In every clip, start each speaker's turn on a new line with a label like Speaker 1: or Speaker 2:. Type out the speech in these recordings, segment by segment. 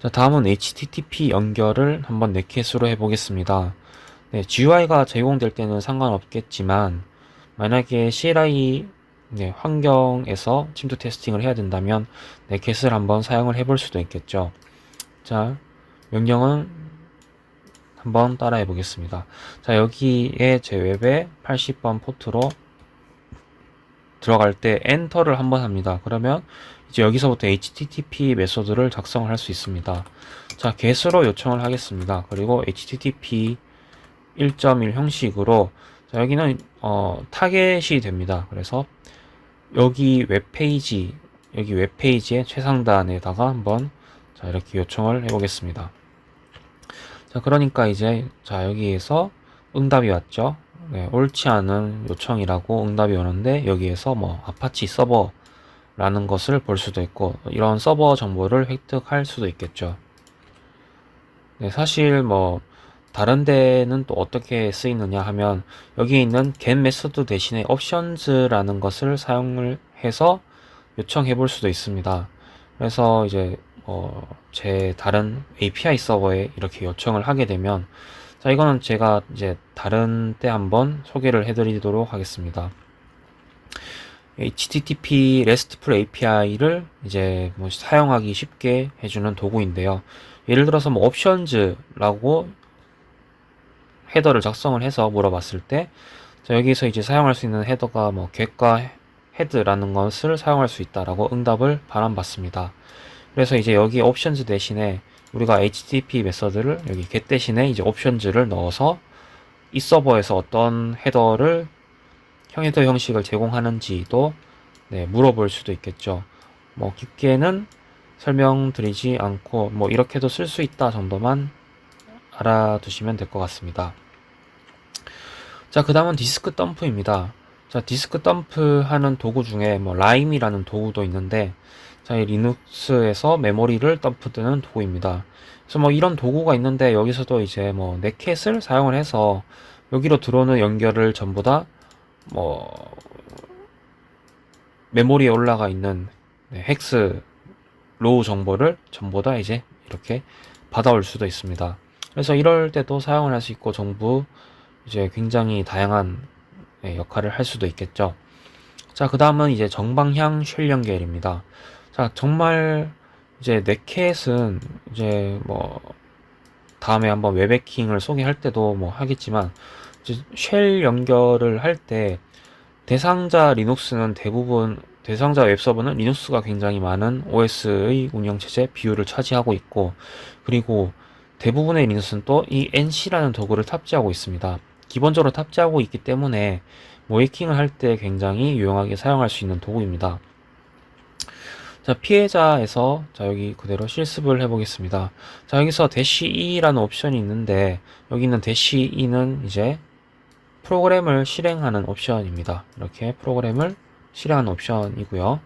Speaker 1: 자, 다음은 HTTP 연결을 한번 넷켓으로 해보겠습니다. 네, GUI가 제공될 때는 상관없겠지만, 만약에 CLI 네, 환경에서 침투 테스팅을 해야 된다면 넷켓을 한번 사용을 해볼 수도 있겠죠. 자, 명령은 한번 따라해 보겠습니다. 자, 여기에 제 웹에 80번 포트로 들어갈 때 엔터를 한번 합니다. 그러면 이제 여기서부터 HTTP 메소드를 작성을 할 수 있습니다. 자, get으로 요청을 하겠습니다. 그리고 HTTP 1.1 형식으로 자, 여기는 어, 타겟이 됩니다. 그래서 여기 웹페이지 여기 웹페이지의 최상단에다가 한번 자, 이렇게 요청을 해보겠습니다. 자, 그러니까 이제 자, 여기에서 응답이 왔죠. 네, 옳지 않은 요청이라고 응답이 오는데 여기에서 뭐 아파치 서버라는 것을 볼 수도 있고 이런 서버 정보를 획득할 수도 있겠죠. 네, 사실 뭐 다른 데는 또 어떻게 쓰이느냐 하면 여기 있는 get 메소드 대신에 options라는 것을 사용을 해서 요청해 볼 수도 있습니다. 그래서 이제 어, 제 다른 API 서버에 이렇게 요청을 하게 되면 자 이거는 제가 이제 다른 때 한번 소개를 해드리도록 하겠습니다. HTTP RESTful API를 이제 뭐 사용하기 쉽게 해주는 도구인데요. 예를 들어서 뭐 options라고 헤더를 작성을 해서 물어봤을 때 자, 여기서 이제 사용할 수 있는 헤더가 뭐 get과 head라는 것을 사용할 수 있다라고 응답을 바람받습니다. 그래서 이제 여기 options 대신에 우리가 HTTP 메서드를 여기 get 대신에 이제 options를 넣어서 이 서버에서 어떤 헤더를 형헤더 형식을 제공하는지도 네, 물어볼 수도 있겠죠. 뭐 깊게는 설명드리지 않고 뭐 이렇게도 쓸 수 있다 정도만 알아두시면 될 것 같습니다. 자, 그 다음은 디스크 덤프입니다. 자, 디스크 덤프 하는 도구 중에 뭐 라임이라는 도구도 있는데 자, 이 리눅스에서 메모리를 덤프드는 도구입니다. 그래서 뭐 이런 도구가 있는데 여기서도 이제 뭐 넷켓을 사용을 해서 여기로 들어오는 연결을 전부 다 뭐 메모리에 올라가 있는 네, 헥스 로우 정보를 전부 다 이제 이렇게 받아올 수도 있습니다. 그래서 이럴 때도 사용을 할 수 있고 정부 이제 굉장히 다양한 네, 역할을 할 수도 있겠죠. 자, 그 다음은 이제 정방향 쉘 연결입니다. 자, 정말 이제 넷켓은 이제 뭐 다음에 한번 웹해킹을 소개할 때도 뭐 하겠지만 쉘 연결을 할 때 대상자 리눅스는 대부분 대상자 웹서버는 리눅스가 굉장히 많은 OS의 운영체제 비율을 차지하고 있고 그리고 대부분의 리눅스는 또 이 NC라는 도구를 탑재하고 있습니다. 기본적으로 탑재하고 있기 때문에 모해킹을 할 때 굉장히 유용하게 사용할 수 있는 도구입니다. 자, 피해자에서 자, 여기 그대로 실습을 해보겠습니다. 자, 여기서 대시 E라는 옵션이 있는데 여기 있는 대시 E는 이제 프로그램을 실행하는 옵션입니다. 이렇게 프로그램을 실행하는 옵션이고요.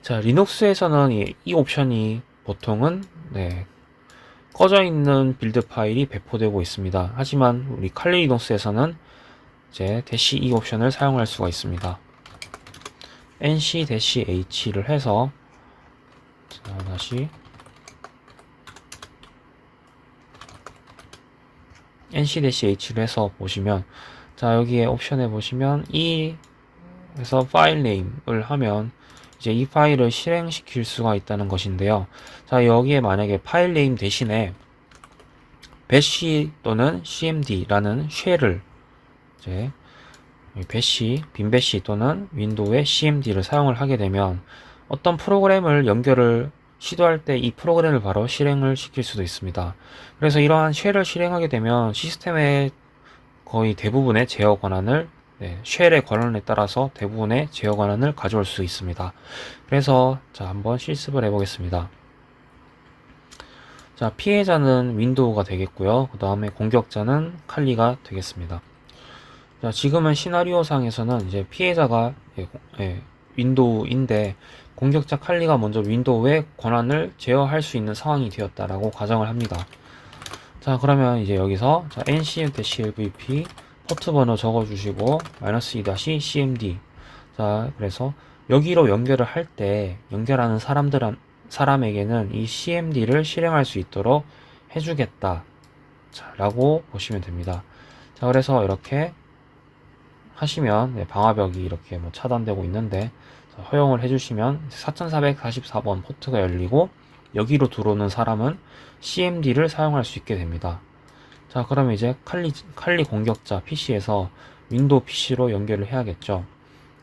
Speaker 1: 자, 리눅스에서는 이, 이 옵션이 보통은 네, 꺼져 있는 빌드 파일이 배포되고 있습니다. 하지만 우리 칼리 리눅스에서는 이제 대시 E 옵션을 사용할 수가 있습니다. Nc-h를 해서 자, 다시 nc-h를 해서 보시면 자 여기에 옵션에 보시면 이 에서 파일 네임을 하면 이제 이 파일을 실행시킬 수가 있다는 것인데요. 자 여기에 만약에 파일 네임 대신에 배시 또는 cmd라는 쉘을 이제 배시, 빈 배시 또는 윈도우의 cmd를 사용을 하게 되면 어떤 프로그램을 연결을 시도할 때 이 프로그램을 바로 실행을 시킬 수도 있습니다. 그래서 이러한 쉘을 실행하게 되면 시스템의 거의 대부분의 제어 권한을 네, 쉘의 권한에 따라서 대부분의 제어 권한을 가져올 수 있습니다. 그래서 자 한번 실습을 해보겠습니다. 자 피해자는 윈도우가 되겠고요. 그 다음에 공격자는 칼리가 되겠습니다. 자, 지금은 시나리오 상에서는 이제 피해자가 예, 예, 윈도우인데 공격자 칼리가 먼저 윈도우의 권한을 제어할 수 있는 상황이 되었다라고 가정을 합니다. 자, 그러면 이제 여기서 자, ncm-lvp 포트 번호 적어주시고 -e-cmd 자, 그래서 여기로 연결을 할 때 연결하는 사람들은 사람에게는 이 CMD를 실행할 수 있도록 해주겠다. 자, 라고 보시면 됩니다. 자, 그래서 이렇게 하시면 네, 방화벽이 이렇게 뭐 차단되고 있는데 자, 허용을 해주시면 4444번 포트가 열리고 여기로 들어오는 사람은 CMD를 사용할 수 있게 됩니다. 자, 그러면 이제 칼리, 칼리 공격자 PC에서 윈도우 PC로 연결을 해야겠죠.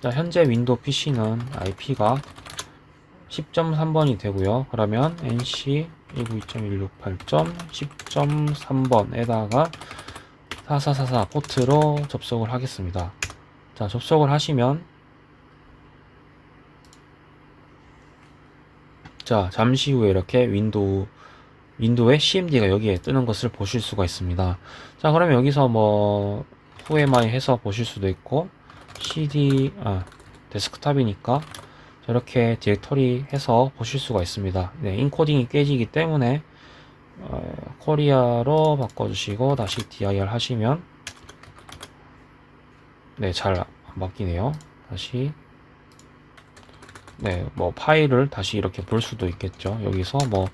Speaker 1: 자, 현재 윈도우 PC는 IP가 10.3번이 되고요. 그러면 NC 192.168.10.3번에다가 4444 포트로 접속을 하겠습니다. 자, 접속을 하시면 자, 잠시 후에 이렇게 윈도우 윈도우에 CMD가 여기에 뜨는 것을 보실 수가 있습니다. 자, 그러면 여기서 뭐 후에마이 해서 보실 수도 있고 CD 아, 데스크탑이니까 저렇게 디렉터리 해서 보실 수가 있습니다. 네, 인코딩이 깨지기 때문에 어, 코리아로 바꿔주시고 다시 dir 하시면 네, 잘안 바뀌네요. 다시 네, 뭐 파일을 다시 이렇게 볼 수도 있겠죠. 여기서 뭐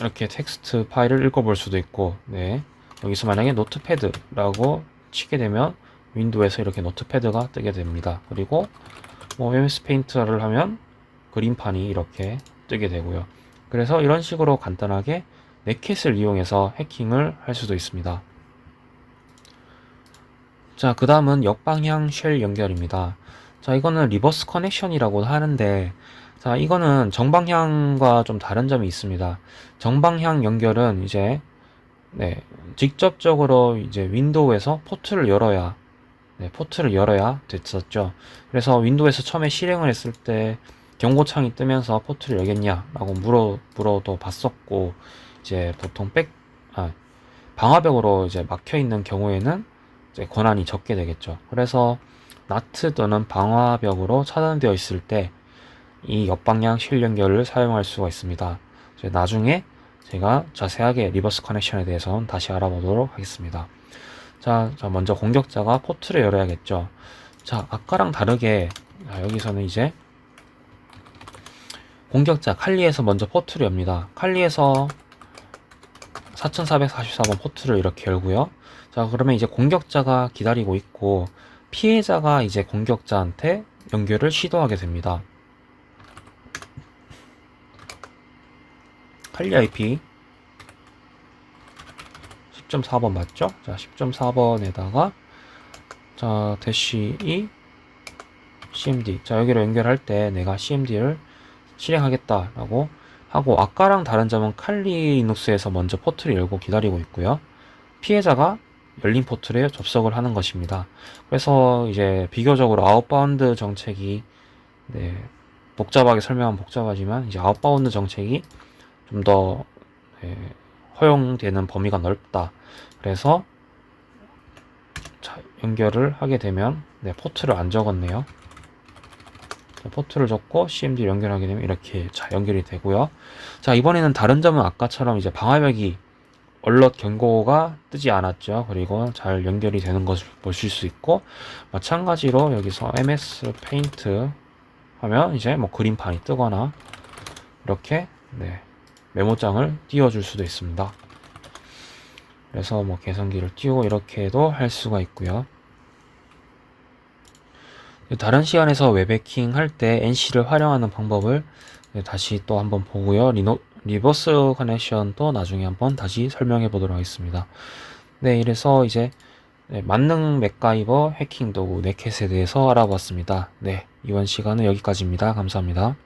Speaker 1: 이렇게 텍스트 파일을 읽어볼 수도 있고, 네, 여기서 만약에 노트패드라고 치게 되면 윈도우에서 이렇게 노트패드가 뜨게 됩니다. 그리고 뭐 MS 페인트를 하면 그림판이 이렇게 뜨게 되고요. 그래서 이런 식으로 간단하게 넷캣을 이용해서 해킹을 할 수도 있습니다. 자, 그 다음은 역방향 쉘 연결입니다. 자, 이거는 리버스 커넥션이라고 하는데, 자, 이거는 정방향과 좀 다른 점이 있습니다. 정방향 연결은 이제, 네, 직접적으로 이제 윈도우에서 포트를 열어야, 네, 포트를 열어야 됐었죠. 그래서 윈도우에서 처음에 실행을 했을 때 경고창이 뜨면서 포트를 열겠냐라고 물어, 물어도 봤었고, 이제 보통 백, 아, 방화벽으로 이제 막혀 있는 경우에는 이제 권한이 적게 되겠죠. 그래서 나트 또는 방화벽으로 차단되어 있을 때이 역방향 실 연결을 사용할 수가 있습니다. 이제 나중에 제가 자세하게 리버스 커넥션에 대해서는 다시 알아보도록 하겠습니다. 자, 자 먼저 공격자가 포트를 열어야겠죠. 자, 아까랑 다르게 자, 여기서는 이제 공격자 칼리에서 먼저 포트를 엽니다. 칼리에서 4444번 포트를 이렇게 열고요. 자, 그러면 이제 공격자가 기다리고 있고 피해자가 이제 공격자한테 연결을 시도하게 됩니다. 칼리 IP 10.4번 맞죠? 자, 10.4번에다가 자, 대시 2 CMD. 자, 여기로 연결할 때 내가 CMD를 실행하겠다라고 하고 아까랑 다른 점은 칼리 리눅스에서 먼저 포트를 열고 기다리고 있고요. 피해자가 열린 포트에 접속을 하는 것입니다. 그래서 이제 비교적으로 아웃바운드 정책이 네, 복잡하게 설명하면 복잡하지만 이제 아웃바운드 정책이 좀더 네, 허용되는 범위가 넓다. 그래서 자, 연결을 하게 되면 네, 포트를 안 적었네요. 자, 포트를 적고 CMD 연결하게 되면 이렇게 자 연결이 되고요. 자 이번에는 다른 점은 아까처럼 이제 방화벽이 얼럿 경고가 뜨지 않았죠. 그리고 잘 연결이 되는 것을 보실 수 있고 마찬가지로 여기서 MS 페인트 하면 이제 뭐 그림판이 뜨거나 이렇게 네, 메모장을 띄워줄 수도 있습니다. 그래서 뭐 개선기를 띄우고 이렇게도 할 수가 있고요. 다른 시간에서 웹해킹 할 때 NC를 활용하는 방법을 다시 또 한번 보고요. 리노, 리버스 커넥션도 나중에 한번 다시 설명해 보도록 하겠습니다. 네, 이래서 이제 네, 만능 맥가이버 해킹 도구 네켓에 대해서 알아봤습니다. 네, 이번 시간은 여기까지입니다. 감사합니다.